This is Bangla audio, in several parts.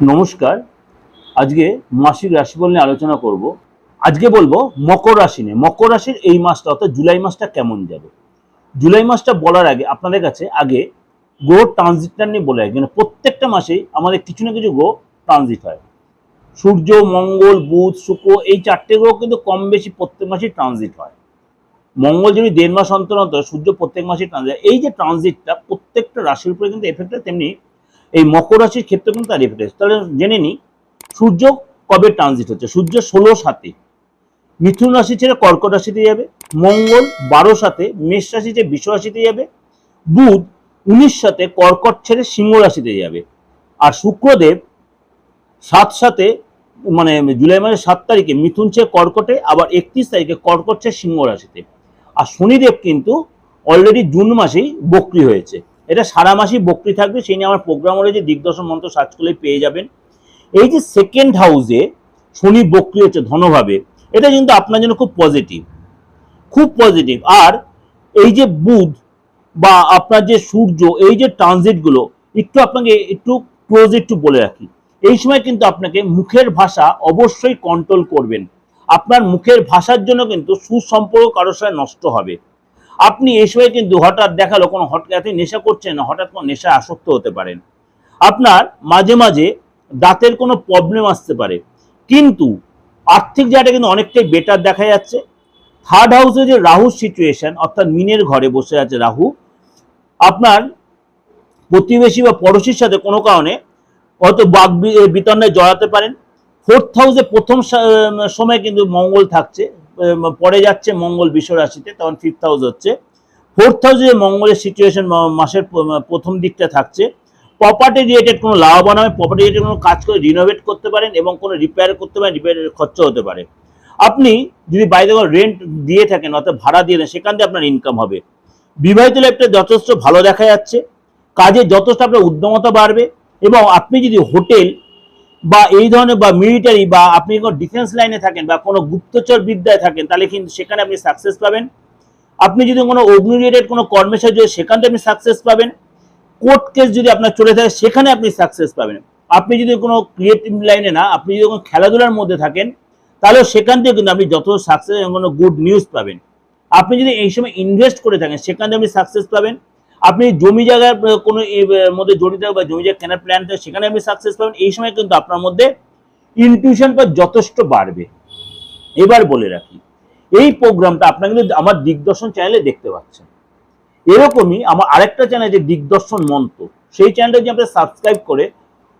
নমস্কার। আজকে মাসিক রাশিফল নিয়ে আলোচনা করব। আজকে বলব মকর রাশি নিয়ে। মকর রাশির এই মাসটা অর্থাৎ জুলাই মাসটা কেমন যাবে? জুলাই মাসটা বলার আগে আপনাদের কাছে আগে গ্রহ ট্রানজিটটা নিয়ে বলে রাখি। মানে প্রত্যেকটা মাসেই আমাদের কিছু না কিছু গ্রহ ট্রানজিট হয়। সূর্য, মঙ্গল, বুধ, শুক্র এই চারটে গ্রহ কিন্তু কম বেশি প্রত্যেক মাসেই ট্রানজিট হয়। মঙ্গল যদি দেড় মাস অন্তর অন্তর, সূর্য প্রত্যেক মাসে ট্রানজিট এই যে ট্রানজিটটা প্রত্যেকটা রাশির উপরে কিন্তু এফেক্ট হয় তেমনি এই মকর রাশির ক্ষেত্রে কিন্তু তার এফেক্ট তাহলে জেনে নিই, সূর্য কবে ট্রানজিট হচ্ছে? সূর্য ষোলো সাতে। মিথুন রাশি ছেড়ে কর্কট রাশিতে যাবে। মঙ্গল বারো সাথে মেষ রাশি ছেড়ে বিশ্ব রাশিতে যাবে। বুধ উনিশ সাথে কর্কট ছেড়ে সিংহ রাশিতে যাবে। আর শুক্রদেব সাত সাথে মানে জুলাই মাসের সাত তারিখে মিথুন ছেড়ে কর্কটে, আবার একত্রিশ তারিখে কর্কট ছেড়ে সিংহ রাশিতে। আর শনিদেব কিন্তু অলরেডি জুন মাসেই বক্রি হয়েছে। এটা সারা মাসই বক্রি থাকবে, সেই নিয়ে আমার প্রোগ্রাম রয়েছে দিগদর্শন মন্ত্র সার্চ করলে পেয়ে যাবেন। এই যে সেকেন্ড হাউসে শনি বক্রি হচ্ছে ধনভাবে, এটা কিন্তু আপনার জন্য খুব পজিটিভ খুব পজিটিভ আর এই যে বুধ বা আপনার যে সূর্য, এই যে ট্রানজিটগুলো একটু আপনাকে একটু ক্লোজ একটু বলে রাখি। এই সময় কিন্তু আপনাকে মুখের ভাষা অবশ্যই কন্ট্রোল করবেন। আপনার মুখের ভাষার জন্য কিন্তু সুসম্পর্ক কারোর সাথে নষ্ট হবে। আপনি এই সময় কিন্তু হঠাৎ দেখাল, কোনো হঠাৎ নেশা করছেন না, হঠাৎ কোনো নেশা আসক্ত হতে পারেন। আপনার মাঝে মাঝে দাঁতের কোনো প্রবলেম আসতে পারে। কিন্তু আর্থিক জায়গাটা কিন্তু অনেকটাই বেটার দেখা যাচ্ছে। থার্ড হাউসে যে রাহুর সিচুয়েশন অর্থাৎ মিনের ঘরে বসে আছে রাহু, আপনার প্রতিবেশী বা পড়োশির সাথে কোনো কারণে হয়তো বাক বি- বিতণ্ডায় জড়াতে পারেন। ফোর্থ হাউসে প্রথম সময় কিন্তু মঙ্গল থাকছে। পরে যাচ্ছে মঙ্গল বিশ্ব রাশিতে, তখন ফিফথ হাউস হচ্ছে। ফোর্থ হাউসে মঙ্গলের সিচুয়েশন মাসের প্রথম দিকটা থাকছে। প্রপার্টি রিলেটেড কোনো লাভবান হবে প্রপার্টি রিলেটেড কোনো কাজ করে রিনোভেট করতে পারেন এবং কোনো রিপেয়ার করতে পারেন রিপেয়ারের খরচা হতে পারে। আপনি যদি বাইরে কোনো রেন্ট দিয়ে থাকেন, অর্থাৎ ভাড়া দিয়ে দেন, সেখান থেকে আপনার ইনকাম হবে। বিবাহিত লাইফটা যথেষ্ট ভালো দেখা যাচ্ছে। কাজে যথেষ্ট আপনার উদ্যমতা বাড়বে এবং আপনি যদি হোটেল বা এই ধরনের বা মিলিটারি বা আপনি কোনো ডিফেন্স লাইনে থাকেন বা কোনো গুপ্তচর বিদ্যায় থাকেন, তাহলে কিন্তু সেখানে আপনি সাকসেস পাবেন। আপনি যদি কোনো অগ্নি রিলেটেড কোনো কর্মের সাথে যদি সেখান আপনি সাকসেস পাবেন কোর্ট কেস যদি আপনার চলে থাকে, সেখানে আপনি সাকসেস পাবেন। আপনি যদি কোনো ক্রিয়েটিভ লাইনে না, আপনি যদি কোনো খেলাধুলার মধ্যে থাকেন, তাহলেও সেখান থেকে কিন্তু আপনি যত সাকসেস কোনো গুড নিউজ পাবেন। আপনি যদি এই সময় ইনভেস্ট করে থাকেন, সেখান থেকে আপনি সাকসেস পাবেন। আপনি জমি জায়গার কোনো মধ্যে জড়িত বা জমি জায়গা কেনার প্ল্যান থাকে সেখানে আপনি সাকসেস পাবেন। এই সময় কিন্তু আপনার মধ্যে ইনটিউশন বা যথেষ্ট বাড়বে। এবার বলে রাখি, এই প্রোগ্রামটা আপনারা কিন্তু আমার দিগদর্শন চ্যানেলে দেখতে পাচ্ছেন। এরকমই আমার আরেকটা চ্যানেল যে দিগদর্শন মন্ত্র। সেই চ্যানেলটা যদি আপনি সাবস্ক্রাইব করে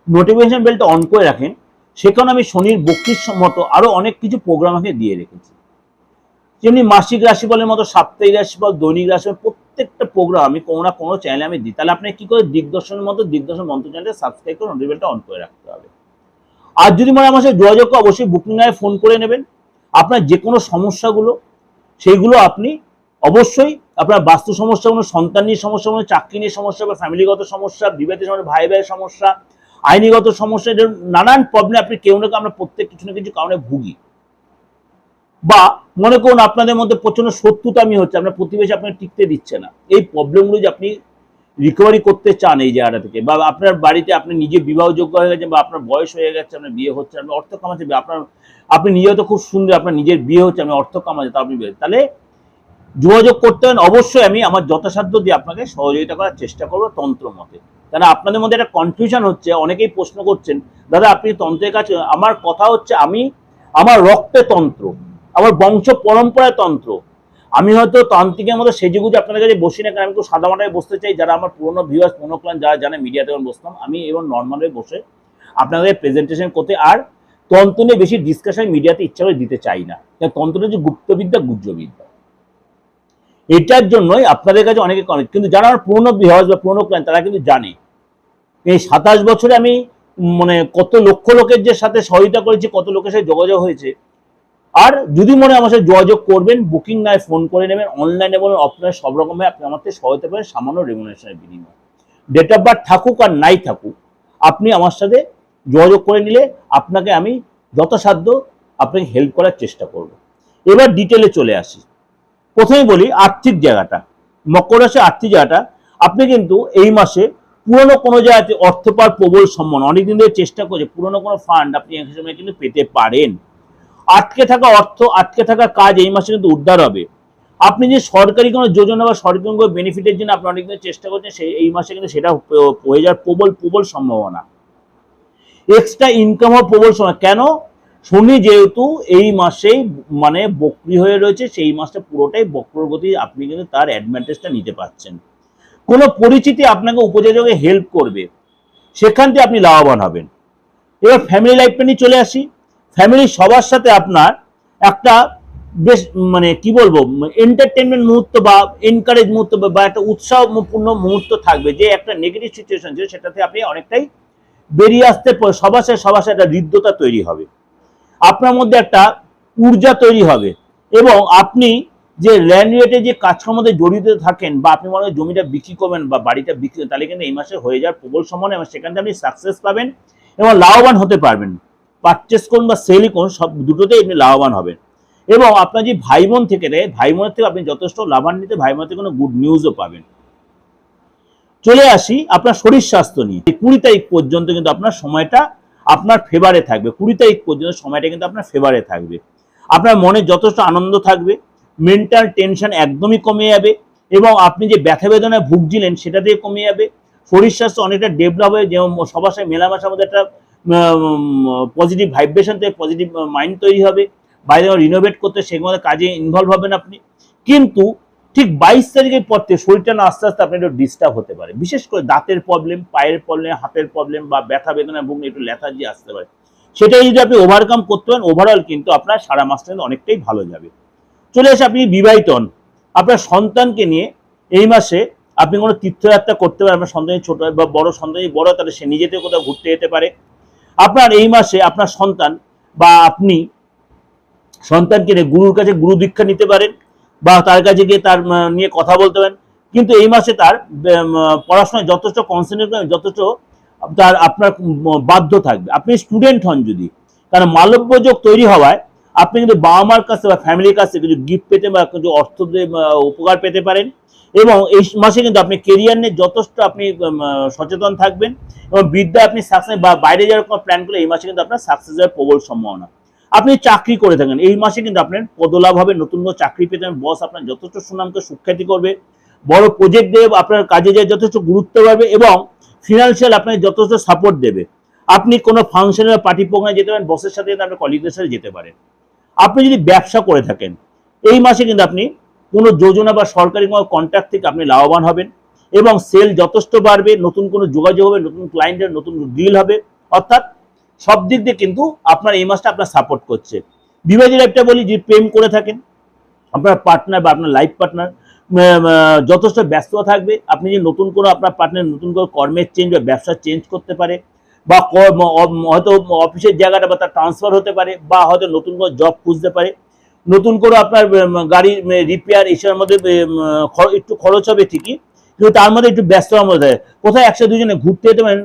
নোটিফিকেশন বেলটা অন করে রাখেন, সেখানে আমি শনির বক্তির মতো আরও অনেক কিছু প্রোগ্রাম আমাকে দিয়ে রেখেছি। যেমনি মাসিক রাশিফলের মতো সাপ্তাহিক রাশিফল, দৈনিক রাশিফল প্রত্যেকটা প্রোগ্রাম আমি কোনো না কোনো চ্যানেলে আমি দিই। তাহলে আপনি কি করে? দিগদর্শনের মতো দিগদর্শন মন্ত্র চ্যানেলটা সাবস্ক্রাইব করে নোটিফিকেশনটা অন করে রাখতে হবে। আর যদি মনে আমার সাথে যোগাযোগ অবশ্যই বুকিং আয় ফোন করে নেবেন। আপনার যে কোনো সমস্যাগুলো সেইগুলো আপনি অবশ্যই আপনার বাস্তু সমস্যা, কোনো সন্তান নিয়ে সমস্যা, কোনো চাকরি নিয়ে সমস্যা বা ফ্যামিলিগত সমস্যা, বিবাহিত সমস্যা ভাই ভাইয়ের সমস্যা, আইনিগত সমস্যা নানান প্রবলেম আপনি কেউ না কেউ আমরা প্রত্যেক কিছু না কিছু কারণে ভুগি। বা মনে করুন আপনাদের মধ্যে প্রচণ্ড শত্রুতামি হচ্ছে, আপনার প্রতিবেশী আপনাকে টিকতে দিচ্ছে না। এই প্রবলেমগুলো যে আপনি রিকভারি করতে চান এই জায়গাটা থেকে, বা আপনার বাড়িতে আপনি নিজে বিবাহযোগ্য হয়ে গেছেন, বা আপনার বয়স হয়ে গেছে, আপনার বিয়ে হচ্ছে আপনি অর্থ কামাচ্ছে আপনার, আপনি নিজে তো খুব সুন্দর, আপনার নিজের বিয়ে হচ্ছে আমি অর্থ কামাচ্ছে তা আপনি তাহলে যোগাযোগ করতে হন অবশ্যই আমি আমার যথাসাধ্য দিয়ে আপনাকে সহযোগিতা করার চেষ্টা করব তন্ত্র মতে কেন আপনাদের মধ্যে একটা কনফিউশন হচ্ছে, অনেকেই প্রশ্ন করছেন, দাদা, আপনি তন্ত্রের কাছে, আমার কথা হচ্ছে আমি, আমার রক্তে তন্ত্র। আমার বংশ পরম্পরায় তন্ত্র। আমি হয়তো তান্ত্রিকের মতো সেজেগুজে আপনাদের কাছে বসি না, কারণ আমি খুব সাদামাটায় বসতে চাই। যারা আমার পুরোনো ভিউয়ার্স মনোপ্লান যারা জানে মিডিয়াতে যখন বসতাম, আমি এবং নর্মালে বসে আপনাদের প্রেজেন্টেশন করতে। আর তন্ত্র নিয়ে বেশি ডিসকাশন মিডিয়াতে ইচ্ছা করে দিতে চাই না। তন্ত্র হচ্ছে গুপ্তবিদ্যা গুজ্জবিদ্যা এটার জন্যই আপনাদের কাছে অনেকে করে কিন্তু যারা আমার পুরোনো ভিউয়ার্স বা পুরোনো ক্লায়েন্ট তারা কিন্তু জানে। এই সাতাশ বছরে আমি মানে কত লক্ষ লোকের যে সাথে সহযোগিতা করেছি, কত লোকের সাথে যোগাযোগ হয়েছে আর যদি মনে আমার সাথে যোগাযোগ করবেন বুকিং নয় ফোন করে নেবেন অনলাইনে বলুন অফলাইনে সব রকমভাবে আপনি আমার থেকে সহায়তা পারেন সামান্য রেমুনেশনের বিনিময়ে। ডেট অফ বার্থ থাকুক আর নাই থাকুক, আপনি আমার সাথে যোগাযোগ করে নিলে আপনাকে আমি যথাসাধ্য আপনাকে হেল্প করার চেষ্টা করব। এবার ডিটেলে চলে আসি। প্রথমে বলি আর্থিক জায়গাটা। মকর রাশি আর্থিক জায়গাটা, আপনি কিন্তু এই মাসে পুরনো কোনো জায়গাতে অর্থ পাওয়ার প্রবল সম্ভাবনা, অনেকদিন ধরে চেষ্টা করছে, পুরনো কোনো ফান্ড আপনি এক সময় কিন্তু পেতে পারেন। আটকে থাকা অর্থ, আটকে থাকা কাজ এই মাসে কিন্তু উদ্ধার হবে। আপনি যে সরকারি কোনো যোজনা বা সরকারি কোনো বেনিফিটের জন্য আপনি অনেকদিন চেষ্টা করছেন, সেই এই মাসে কিন্তু সেটা হয়ে যাওয়ার প্রবল প্রবল সম্ভাবনা। এক্সট্রা ইনকাম হওয়ার প্রবল সময় কেন? শনি যেহেতু এই মাসেই মানে বক্রি হয়ে রয়েছে, সেই মাসটা পুরোটাই বক্রগতি আপনি কিন্তু তার অ্যাডভান্টেজটা নিতে পারছেন। কোনো পরিচিতি আপনাকে উপযোগে হেল্প করবে। সেখান থেকে আপনি লাভবান হবেন। এবার ফ্যামিলি লাইফটা নিয়ে চলে আসি। ফ্যামিলির সবার সাথে আপনার একটা বেশ মানে কি বলব এন্টারটেনমেন্ট মুহূর্ত বা এনকারেজ মুহূর্ত বা- একটা উৎসাহপূর্ণ মুহূর্ত থাকবে যে একটা নেগেটিভ সিচুয়েশন ছিল সেটাতে আপনি অনেকটাই বেরিয়ে আসতে সবার সাথে সবার সাথে একটা হৃদ্যতা তৈরি হবে। আপনার মধ্যে একটা ঊর্জা তৈরি হবে এবং আপনি যে ল্যান্ড রেটে যে কাজকর্মতে জড়িত থাকেন বা আপনি মনে হয় জমিটা বিক্রি করবেন বা বাড়িটা বিক্রি তাহলে কিন্তু এই মাসে হয়ে যাওয়ার প্রবল সম্ভাবনা এবং সেখান থেকে আপনি সাকসেস পাবেন এবং লাভবান হতে পারবেন। পারচেস করুন বা সেলই করুন, সব দুটোতেই আপনি লাভবান হবেন। এবং আপনার যে ভাই বোন থেকে দেয় ভাই বোনের থেকে আপনি যথেষ্ট লাভান্বিত, ভাই বোনের থেকে কোনো গুড নিউজও পাবেন। চলে আসি আপনার শরীর স্বাস্থ্য নিয়ে। কুড়ি তারিখ পর্যন্ত কিন্তু আপনার সময়টা আপনার ফেভারে থাকবে। কুড়ি তারিখ পর্যন্ত সময়টা কিন্তু আপনার ফেভারে থাকবে। আপনার মনে যথেষ্ট আনন্দ থাকবে মেন্টাল টেনশন একদমই কমে যাবে এবং আপনি যে ব্যথা বেদনায় ভুগছিলেন সেটা দিয়ে কমে যাবে। শরীর স্বাস্থ্য অনেকটা ডেভেলপ হয়ে যেমন সবার সাথে মেলামেশার মধ্যে একটা পজিটিভ ভাইব্রেশন থেকে পজিটিভ মাইন্ড তৈরি হবে। বাইরে রিনোভেট করতে সেগুলো কাজে ইনভলভ হবেন আপনি। কিন্তু ঠিক বাইশ তারিখের পর থেকে শরীরটা না আস্তে আস্তে আপনার একটু ডিস্টার্ব হতে পারে। বিশেষ করে দাঁতের প্রবলেম পায়ের প্রবলেম হাতের প্রবলেম বা ব্যথা বেদনা ভুগলে একটু ল্যাথার্জি আসতে পারে। সেটাই যদি আপনি ওভারকাম করতে পারেন ওভারঅল কিন্তু আপনার সারা মাসটা কিন্তু অনেকটাই ভালো যাবে। চলে এসে আপনি বিবাহিত হন। আপনার সন্তানকে নিয়ে এই মাসে আপনি কোনো তীর্থযাত্রা করতে পারেন। আপনার সন্তানের ছোট বা বড় সন্তানই বড়, তাহলে সে নিজেতে কোথাও ঘুরতে যেতে পারে। আপনার এই মাসে আপনার সন্তান বা আপনি সন্তানকে নিয়ে গুরুর কাছে গুরু দীক্ষা নিতে পারেন বা তার কাছে গিয়ে তার নিয়ে কথা বলতে পারেন। কিন্তু এই মাসে তার পড়াশোনায় যথেষ্ট কনসেন্ট্রেট যথেষ্ট তার আপনার বাধ্য থাকবে। আপনি স্টুডেন্ট হন যদি, কারণ মালব্য যোগ তৈরি হওয়ায় আপনি কিন্তু বাবা মার কাছে বা ফ্যামিলির কাছে কিছু গিফট পেতে বা কিছু অর্থ উপকার পেতে পারেন। এবং এই মাসে কিন্তু আপনি কেরিয়ার নিয়ে যথেষ্ট আপনি সচেতন থাকবেন। এবং বিদ্যা আপনি সাকসেস বা বাইরে যাওয়ার কোনো প্ল্যান করলে এই মাসে কিন্তু আপনার সাকসেস সাকসেসের প্রবল সম্ভাবনা। আপনি চাকরি করে থাকেন, এই মাসে কিন্তু আপনার পদলাভ হবে। নতুন কোনো চাকরি পেতে বস আপনার যথেষ্ট সুনামকে সুখ্যাতি করবে। বড় প্রজেক্ট দেবে আপনার কাজে যায় যথেষ্ট গুরুত্ব পাবে এবং ফিনান্সিয়াল আপনাকে যথেষ্ট সাপোর্ট দেবে। আপনি কোনো ফাংশনে বা পার্টি প্রোগ্রামে যেতে পারেন বসের সাথে আপনার কলিগদের সাথে যেতে পারেন। আপনি যদি ব্যবসা করে থাকেন, এই মাসে কিন্তু আপনি কোনো যোজনা বা সরকারি কোনো কন্ট্রাক্ট থেকে আপনি লাভবান হবেন এবং সেল যথেষ্ট বাড়বে, নতুন কোনো যোগাযোগ হবে, নতুন ক্লায়েন্টের নতুন ডিল হবে। অর্থাৎ সব দিক দিয়ে কিন্তু আপনার এই মাসটা আপনার সাপোর্ট করছে। বিবাহিত লাইফটা বলি যে প্রেম করে থাকেন, আপনার পার্টনার বা আপনার লাইফ পার্টনার যথেষ্ট ব্যস্ত থাকবে। আপনি যে নতুন কোনো আপনার পার্টনার নতুন করে কর্মের চেঞ্জ বা ব্যবসা চেঞ্জ করতে পারে বা হয়তো অফিসের জায়গাটা বা তার ট্রান্সফার হতে পারে বা হয়তো নতুন করে জব খুঁজতে পারে। নতুন করে আপনার গাড়ির রিপেয়ার এসবের মধ্যে একটু খরচ হবে ঠিকই, কিন্তু তার মধ্যে একটু ব্যস্ত মধ্যে। কোথায় একসাথে দুজনে ঘুরতে যেতে পারেন?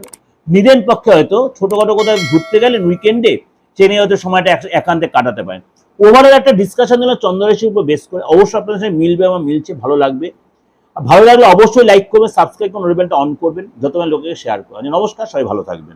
নিজের পক্ষে হয়তো ছোটখাটো কোথাও ঘুরতে গেলেন উইকেন্ডে নিয়ে হয়তো সময়টা এক- একান্তে কাটাতে পারেন। ওভারঅল একটা ডিসকাশন দিল চন্দ্ররাশির উপর বেস করে। অবশ্যই আপনার সাথে মিলবে আমার, মিলছে, ভালো লাগবে। ভালো লাগলে অবশ্যই লাইক করবেন সাবস্ক্রাইব করুন বেলটা অন করবেন, যতক্ষণ লোকেকে শেয়ার করবেন। নমস্কার, সবাই ভালো থাকবেন।